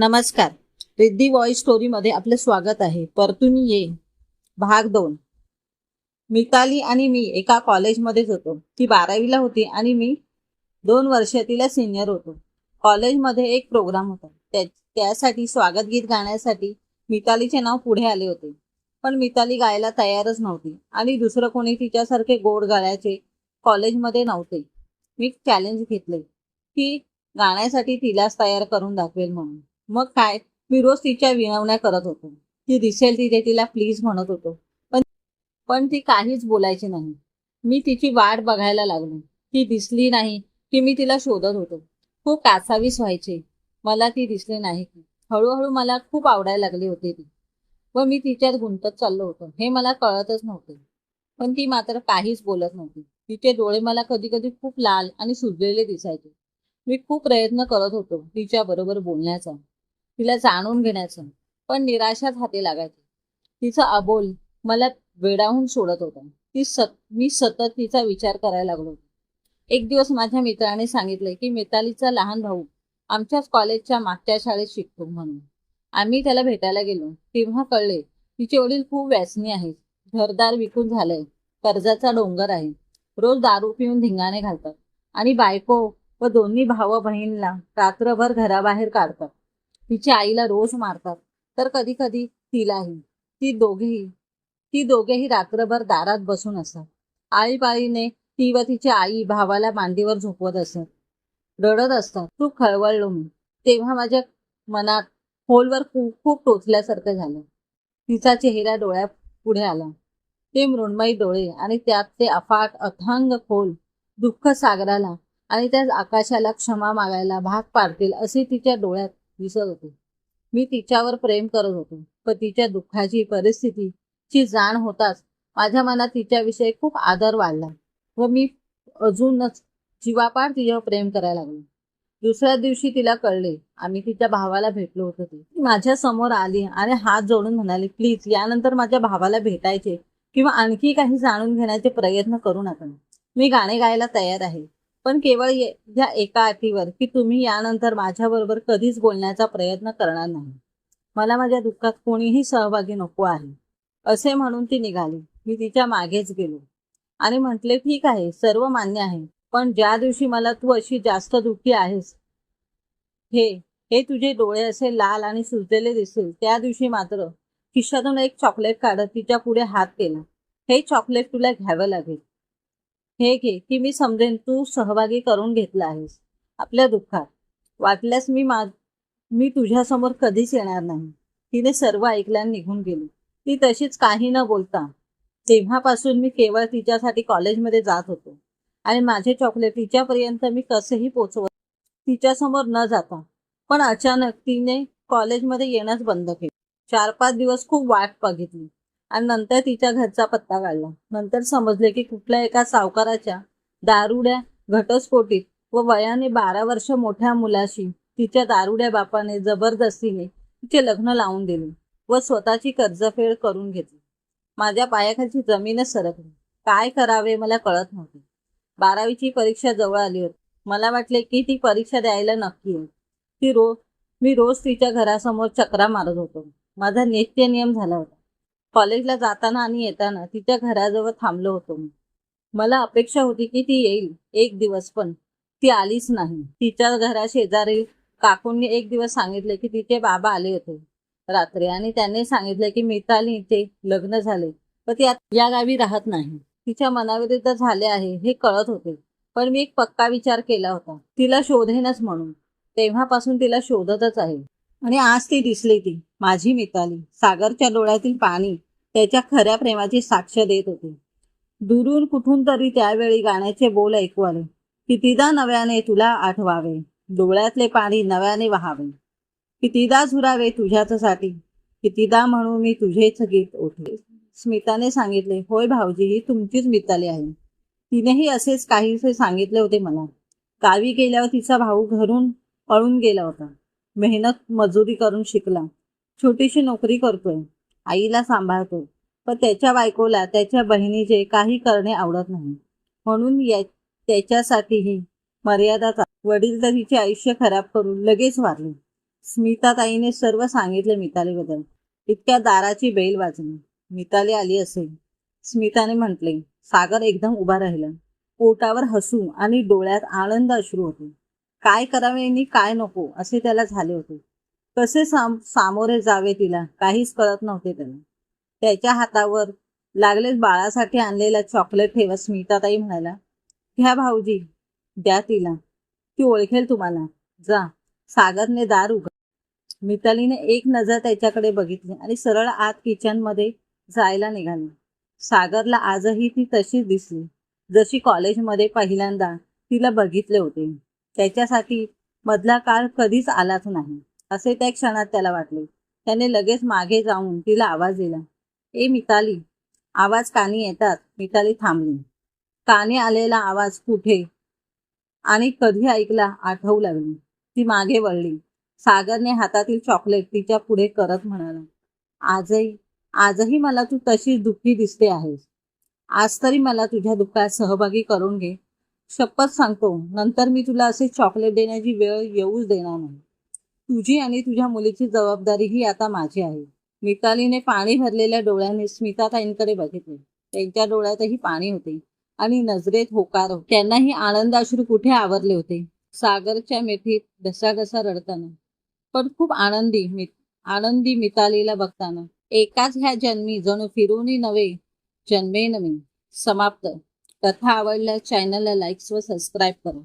नमस्कार. रिद्धी वॉइस स्टोरीमध्ये आपले स्वागत आहे. परतून ये भाग दोन. मिताली आणि मी एका कॉलेजमध्येच होतो. ती बारावीला होती आणि मी दोन वर्ष तिला सिनियर होतो कॉलेजमध्ये एक प्रोग्राम होता. त्या त्यासाठी स्वागत गीत गाण्यासाठी मितालीचे नाव पुढे आले होते. पण मिताली गायला तयारच नव्हती आणि दुसरं कोणी तिच्यासारखे गोड गाण्याचे कॉलेजमध्ये नव्हते. मी चॅलेंज घेतले की गाण्यासाठी तिलाच तयार करून दाखवेल म्हणून. मग काय? मी रोज तिच्या विनवण्या करत होतो. ती दिसेल तिथे तिला प्लीज म्हणत होतो. पण पण ती काहीच बोलायची नाही. मी तिची वाट बघायला लागलो. ती दिसली नाही की मी तिला शोधत होतो. खूप कासावीस व्हायचे. मला ती दिसली नाही. हळूहळू मला खूप आवडायला लागली होती ती. व मी तिच्यात गुंतत चाललो होतो. हे मला कळतच नव्हते. पण ती मात्र काहीच बोलत नव्हती. तिचे डोळे मला कधी कधी खूप लाल आणि सुजलेले दिसायचे. मी खूप प्रयत्न करत होतो तिच्या बरोबर बोलण्याचा. तिला जाणून घेण्याचं. पण निराशाच हाती लागायची. तिचा अबोल मला वेडाहून सोडत होता. ती सत मी सतत तिचा विचार करायला लागलो एक दिवस माझ्या मित्राने सांगितले की मितालीचा लहान भाऊ आमच्याच कॉलेजच्या मागच्या शाळेत शिकतो म्हणून. आम्ही त्याला भेटायला गेलो. तेव्हा कळले तिचे वडील खूप व्यासनी आहेत. घरदार विकून झालंय. कर्जाचा डोंगर आहे. रोज दारू पिऊन धिंगाणे घालतात आणि बायको व दोन्ही भाव बहिणीला रात्रभर घराबाहेर काढतात. तिच्या आईला रोज मारतात. तर कधी कधी तिलाही ती दोघेही ती दोघेही रात्रभर दारात बसून असत आळीपाळीने ती व तिची आई भावाला मांडीवर झोपवत असत. रडत असतात. खूप खळवळलो मी. तेव्हा माझ्या मनात खोलवर खूप खूप टोचल्यासारखं झालं. तिचा चेहरा डोळ्या पुढे आला. ते मृण्मयी डोळे आणि त्यात ते अफाट अथांग खोल दुःख सागराला आणि त्या आकाशाला क्षमा मागायला भाग पाडतील असे तिच्या डोळ्यात दिसत होते. मी तिच्यावर प्रेम करत होतो. पण तिच्या दुःखाची परिस्थितीची जाण होताच माझ्या मनात तिच्याविषयी खूप आदर वाढला व मी अजूनच जीवापाड तिच्यावर प्रेम करायला लागलो. दुसऱ्या दिवशी तिला कळले. आम्ही तिच्या भावाला भेटलो होतो ती. माझ्यासमोर आली आणि हात जोडून म्हणाली प्लीज यानंतर माझ्या भावाला भेटायचे किंवा आणखी काही जाणून घेण्याचे प्रयत्न करू नका. मी गाणे गायला तयार आहे. पण केवळ ये- या एका अटीवर की तुम्ही यानंतर माझ्याबरोबर कधीच बोलण्याचा प्रयत्न करणार नाही. मला माझ्या दुःखात कोणीही सहभागी नको आहे. असे म्हणून ती निघाली. मी तिच्या मागेच गेलो. आणि म्हटले ठीक आहे सर्व मान्य आहे. पण ज्या दिवशी मला तू अशी जास्त दुःखी आहेस हे हे तुझे डोळे असे लाल आणि सुजलेले दिसतील. त्या दिवशी मात्र खिशातून एक चॉकलेट काढत तिच्या पुढे हात केला. हे चॉकलेट तुला घ्यावं लागेल. हे घे की मी समजेन तू सहभागी करून घेतला आहेस. आपल्या दुःखात. वाटल्यास मी मा मी तुझ्यासमोर कधीच येणार नाही. तिने सर्व ऐकल्याने निघून गेली. ती तशीच काही न बोलता तेव्हापासून मी केवळ तिच्यासाठी कॉलेजमध्ये जात होतो. आणि माझे चॉकलेट तिच्यापर्यंत मी कसेही पोचवत तिच्यासमोर न जाता पण अचानक तिने कॉलेजमध्ये येणंच बंद केलं. चार पाच दिवस खूप वाट बघितली. आणि नंतर तिच्या घरचा पत्ता काढला. नंतर समजले की कुठल्या एका सावकाराच्या दारुड्या घटस्फोटीत व वयाने बारा वर्ष मोठ्या मुलाशी तिच्या दारुड्या बापाने जबरदस्तीने तिचे लग्न लावून दिले व स्वतःची कर्जफेड करून घेतली. माझ्या पायाखालची जमीनच सरकली. काय करावे मला कळत नव्हते. बारावीची परीक्षा जवळ आली होती. मला वाटले की ती परीक्षा द्यायला नक्की येईल. ती रोज मी रोज तिच्या घरासमोर चक्रा मारत होतो. माझा नित्य नियम झाला होता. कॉलेजला जाताना आणि येताना तिच्या घराजवळ थांबलो होतो मी. मला अपेक्षा होती की ती येईल एक दिवस पण. ती आलीच नाही. तिच्या घरा शेजारी काकूंनी एक दिवस सांगितले की तिचे बाबा आले होते. रात्री आणि त्यांनी सांगितले की मिताली इथे लग्न झाले पण ती या गावी राहत नाही. तिच्या मनाविरुद्ध झाले आहे हे कळत होते. पण मी एक पक्का विचार केला होता. तिला शोधेनच म्हणून. तेव्हापासून तिला शोधतच आहे. आणि आज ती दिसली ती माझी मिताली. सागरच्या डोळ्यातील पाणी त्याच्या खऱ्या प्रेमाची साक्ष देत होते. दुरून कुठून तरी त्यावेळी गाण्याचे बोल ऐकू आले कितीदा नव्याने तुला आठवावे. डोळ्यातले पाणी नव्याने वहावे. कितीदा झुरावे तुझ्याचसाठी कितीदा म्हणू मी तुझेच गीत ओठे स्मिताने सांगितले होय भाऊजी ही तुमचीच मिताली आहे. तिनेही असेच काहीसे सांगितले होते मला. गावी गेल्यावर तिचा भाऊ घरून पळून गेला होता. मेहनत मजुरी करून शिकला. छोटीशी नोकरी करतोय. आईला सांभाळतो पण त्याच्या बायकोला त्याच्या बहिणीचे काही करणे आवडत नाही. म्हणून या त्याच्यासाठीही मर्यादाचा वडील तर हिचे आयुष्य खराब करून लगेच वारले. स्मिताताईने सर्व सांगितले मितालीबद्दल. इतक्या दाराची बेल वाजली. मिताली आली असेल स्मिताने म्हटले सागर एकदम उभा राहिला. पोटावर हसू आणि डोळ्यात आनंद अश्रू होते. काय करावे आणि काय नको असे त्याला झाले होते. कसे साम सामोरे जावे तिला काहीच कळत नव्हते त्याला. त्याच्या हातावर लागलेच बाळासाठी आणलेला चॉकलेट ठेवा स्मिताताई म्हणाला घ्या भाऊजी द्या तिला. ती ओळखेल तुम्हाला. जा. सागरने दार उघड मितालीने एक नजर त्याच्याकडे बघितली आणि सरळ आत किचनमध्ये जायला निघाली. सागरला आजही ती तशीच दिसली. जशी कॉलेजमध्ये पहिल्यांदा तिला बघितले होते. त्याच्यासाठी मधला काळ कधीच आलाच नाही. असे त्या क्षणात त्याला वाटले. त्याने लगेच मागे जाऊन तिला आवाज दिला. ए मिताली. आवाज कानी येतात. मिताली थांबली. कानी आलेला आवाज कुठे? आणि कधी ऐकला? आठवू लागली. ती मागे वळली. सागरने हातातील चॉकलेट तिच्या पुढे करत म्हणाला आजही आजही मला तू तशीच दुःखी दिसते आहेस. आज तरी मला तुझ्या दुःखात सहभागी करून घे. शपथ सांगतो. नंतर मी तुला असे चॉकलेट देण्याची वेळ येऊच देणार नाही. तुझी आणि तुझ्या मुलीची जबाबदारी ही आता माझी आहे. मितालीने पाणी भरलेल्या डोळ्याने स्मिताताईंकडे बघितले. त्यांच्या डोळ्यातही पाणी होते आणि नजरेत होकार त्यांनाही आनंदाश्रू कुठे आवरले होते? सागरच्या मेथीत घसाघसा रडताना. पण खूप आनंदी मित आनंदी मितालीला बघताना. एकाच ह्या जन्मी जणू फिरूनही नव्हे जन्मे नव्हे समाप्त. कथा आवडल्यास चॅनलला लाईक्स व सबस्क्राईब करा.